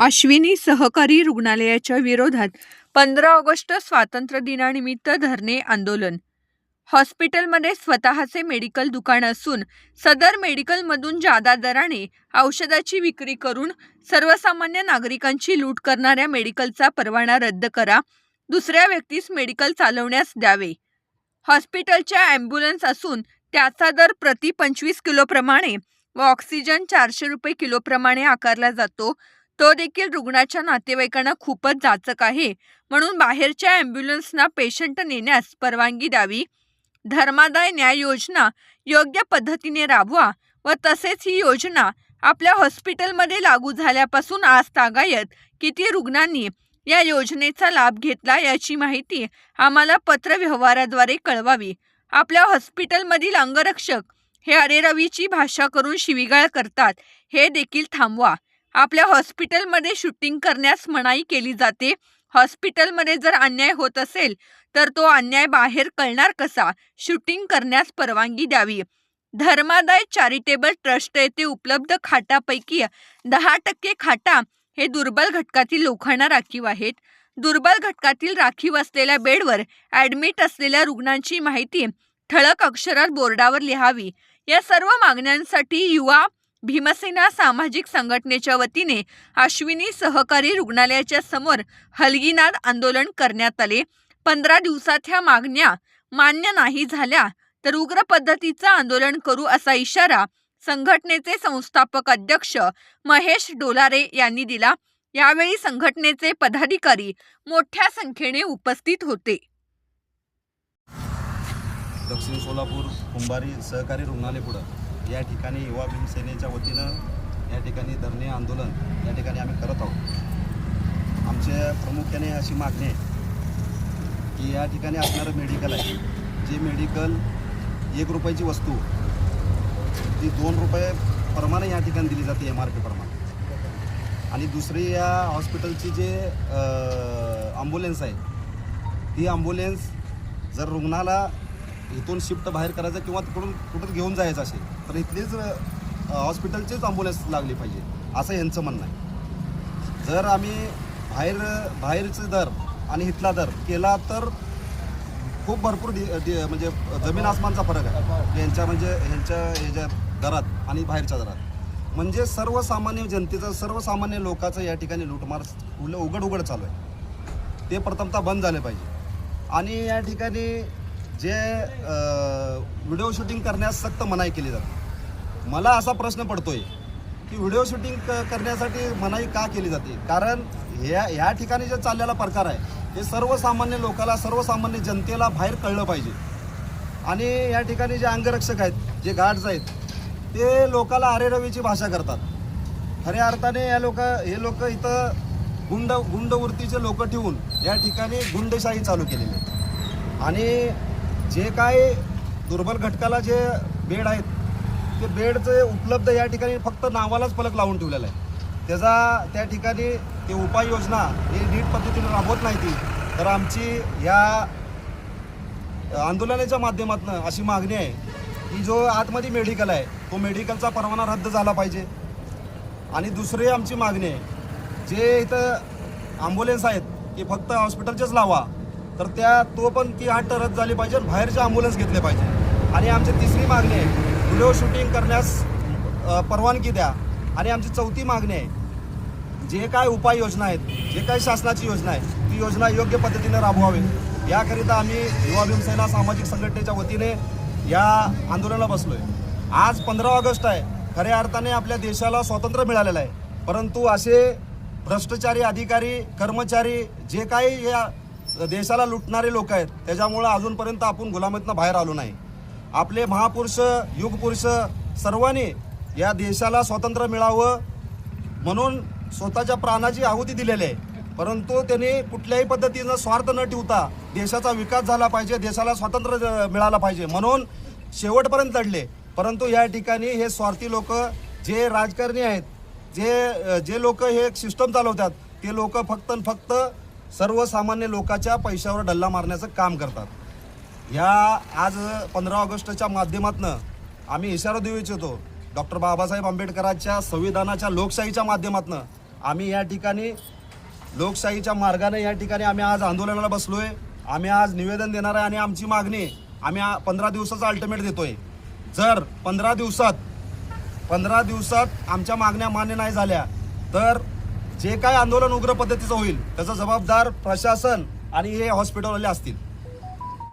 अश्विनी सहकारी रुग्णालयाच्या विरोधात पंधरा ऑगस्ट स्वातंत्र्य दिनानिमित्त धरणे आंदोलन. हॉस्पिटलमध्ये स्वतःचे मेडिकल दुकान असून सदर मेडिकलमधून जादा दराने औषधाची विक्री करून सर्वसामान्य नागरिकांची लूट करणाऱ्या मेडिकलचा परवाना रद्द करा दुसऱ्या व्यक्तीस मेडिकल चालवण्यास द्यावे. हॉस्पिटलच्या ॲम्ब्युलन्स असून त्याचा दर प्रति पंचवीस किलोप्रमाणे व ऑक्सिजन चारशे रुपये किलोप्रमाणे आकारला जातो तो देखील रुग्णाच्या नातेवाईकांना खूपच जाचक आहे. म्हणून बाहेरच्या ॲम्ब्युलन्सना पेशंट नेण्यास परवानगी द्यावी. धर्मादाय न्याय योजना योग्य पद्धतीने राबवा व तसेच ही योजना आपल्या हॉस्पिटलमध्ये लागू झाल्यापासून आज तागायत किती रुग्णांनी या योजनेचा लाभ घेतला याची माहिती आम्हाला पत्रव्यवहाराद्वारे कळवावी. आपल्या हॉस्पिटलमधील अंगरक्षक हे अरेरवीची भाषा करून शिवीगाळ करतात. हे देखील थांबवा. आपल्या हॉस्पिटलमध्ये शूटिंग करण्यास मनाई केली जाते. हॉस्पिटलमध्ये जर अन्याय होत असेल तर तो अन्याय बाहेर कळणार कसा? शूटिंग करण्यास परवानगी द्यावी. धर्मादाय चॅरिटेबल ट्रस्ट येथे उपलब्ध खाटापैकी दहा टक्के खाटा हे दुर्बल घटकातील लोकांना राखीव आहेत. दुर्बल घटकातील राखीव असलेल्या बेडवर ॲडमिट असलेल्या रुग्णांची माहिती ठळक अक्षरात बोर्डावर लिहावी. या सर्व मागण्यांसाठी युवा भीमसेना सामाजिक संघटनेच्या वतीने अश्विनी सहकारी रुग्णालयाच्या समोर हलगीनाद आंदोलन करण्यात आले. पंधरा दिवसात ह्या मागण्या मान्य नाही झाल्या तर उग्र पद्धतीचं आंदोलन करू असा इशारा संघटनेचे संस्थापक अध्यक्ष महेश डोलारे यांनी दिला. यावेळी संघटनेचे पदाधिकारी मोठ्या संख्येने उपस्थित होते. दक्षिण सोलापूर कुंभारी सहकारी रुग्णालय पुढं. या ठिकाणी युवा भीमसेनेच्या वतीनं या ठिकाणी धरणे आंदोलन या ठिकाणी आम्ही करत आहोत. आमच्या प्रामुख्याने अशी मागणी आहे की या ठिकाणी असणारं मेडिकल आहे. जे मेडिकल एक रुपयाची वस्तू ती दोन रुपये प्रमाणे या ठिकाणी दिली जाते एम आर पी प्रमाणे. आणि दुसरी या हॉस्पिटलची जे ॲम्ब्युलन्स आहे ती ॲम्ब्युलन्स जर रुग्णाला इथून शिफ्ट बाहेर करायचं किंवा तिकडून कुठं घेऊन जायचं असेल तर इथलीच हॉस्पिटलचीच ॲम्ब्युलन्स लागली पाहिजे असं यांचं म्हणणं आहे. जर आम्ही बाहेर बाहेरचं दर आणि इथला दर केला तर खूप भरपूर डि, म्हणजे जमीन आसमानचा फरक आहे. यांच्या म्हणजे ह्यांच्या ह्याच्या दरात आणि बाहेरच्या दरात. म्हणजे सर्वसामान्य जनतेचं सर्वसामान्य लोकांचं या ठिकाणी लूटमार उघड उघड चालू आहे. ते प्रथमतः बंद झाले पाहिजे. आणि या ठिकाणी जे व्हिडिओ शूटिंग करण्यास सक्त मनाई केली जाते. मला असा प्रश्न पडतोय की व्हिडिओ शूटिंग क करण्यासाठी मनाई का केली जाते? कारण ह्या ह्या ठिकाणी जे चाललेला प्रकार आहे हे सर्वसामान्य लोकाला सर्वसामान्य जनतेला बाहेर कळलं पाहिजे. आणि या ठिकाणी जे अंगरक्षक आहेत जे गार्ड्स आहेत ते लोकाला अरेरवीची भाषा करतात. खऱ्या अर्थाने या लोक हे लोक इथं गुंड गुंडवृत्तीचे लोक ठेवून या ठिकाणी गुंडशाही चालू केलेली आहे. आणि जे काय दुर्बल घटकाला जे बेड आहेत ते बेडचे उपलब्ध या ठिकाणी फक्त नावालाच फलक लावून ठेवलेला आहे. त्याचा त्या ठिकाणी ते उपाययोजना हे नीट पद्धतीने राबवत नाही ती. तर आमची या आंदोलनाच्या माध्यमातून अशी मागणी आहे की जो आतमध्ये मेडिकल आहे तो मेडिकलचा परवाना रद्द झाला पाहिजे. आणि दुसरी आमची मागणी आहे जे इथं ॲम्ब्युलन्स आहेत की फक्त हॉस्पिटलचेच लावा. तर त्या तो पण ती आठ रद्द झाली पाहिजे आणि बाहेरचे ॲम्ब्युलन्स घेतले पाहिजे. आणि आमची तिसरी मागणी आहे व्हिडिओ शूटिंग करण्यास परवानगी द्या. आणि आमची चौथी मागणी आहे जे काय उपाययोजना आहेत जे काही शासनाची योजना आहे ती योजना योग्य पद्धतीने राबवावी. याकरिता आम्ही युवा भीमसेना सामाजिक संघटनेच्या वतीने या आंदोलनाला बसलो आहे आज पंधरा ऑगस्ट आहे. खऱ्या अर्थाने आपल्या देशाला स्वातंत्र्य मिळालेलं आहे. परंतु असे भ्रष्टाचारी अधिकारी कर्मचारी जे काही या देशाला लुटणारे लोक आहेत. त्याच्यामुळं अजूनपर्यंत आपण गुलामीतनं बाहेर आलो नाही. आपले महापुरुष युगपुरुष सर्वांनी या देशाला स्वातंत्र्य मिळावं म्हणून स्वतःच्या प्राणाची आहुती दिलेली आहे. परंतु त्यांनी कुठल्याही पद्धतीनं स्वार्थ न ठेवता देशाचा विकास झाला पाहिजे देशाला स्वातंत्र्य मिळाला मिळालं पाहिजे म्हणून शेवटपर्यंत लढले. परंतु या ठिकाणी हे स्वार्थी लोक जे राजकारणी आहेत जे जे लोक हे सिस्टम चालवतात ते लोक फक्त आणि फक्त सर्वसामान्य लोकांच्या पैशावर डल्ला मारण्याचं काम करतात. या आज पंधरा ऑगस्टच्या माध्यमातून आम्ही इशारा देऊ इच्छितो डॉक्टर बाबासाहेब आंबेडकरांच्या संविधानाच्या लोकशाहीच्या माध्यमातून आम्ही या ठिकाणी लोकशाहीच्या मार्गाने या ठिकाणी आम्ही आज आंदोलनाला बसलोय. आम्ही आज निवेदन देणार आहे आणि आमची मागणी आम्ही पंधरा दिवसाचा अल्टिमेट देतोय. जर पंधरा दिवसात पंधरा दिवसात आमच्या मागण्या मान्य नाही झाल्या तर जे काय आंदोलन उग्र पद्धतीचं होईल त्याचा जबाबदार प्रशासन आणि हे हॉस्पिटलवाले असतील.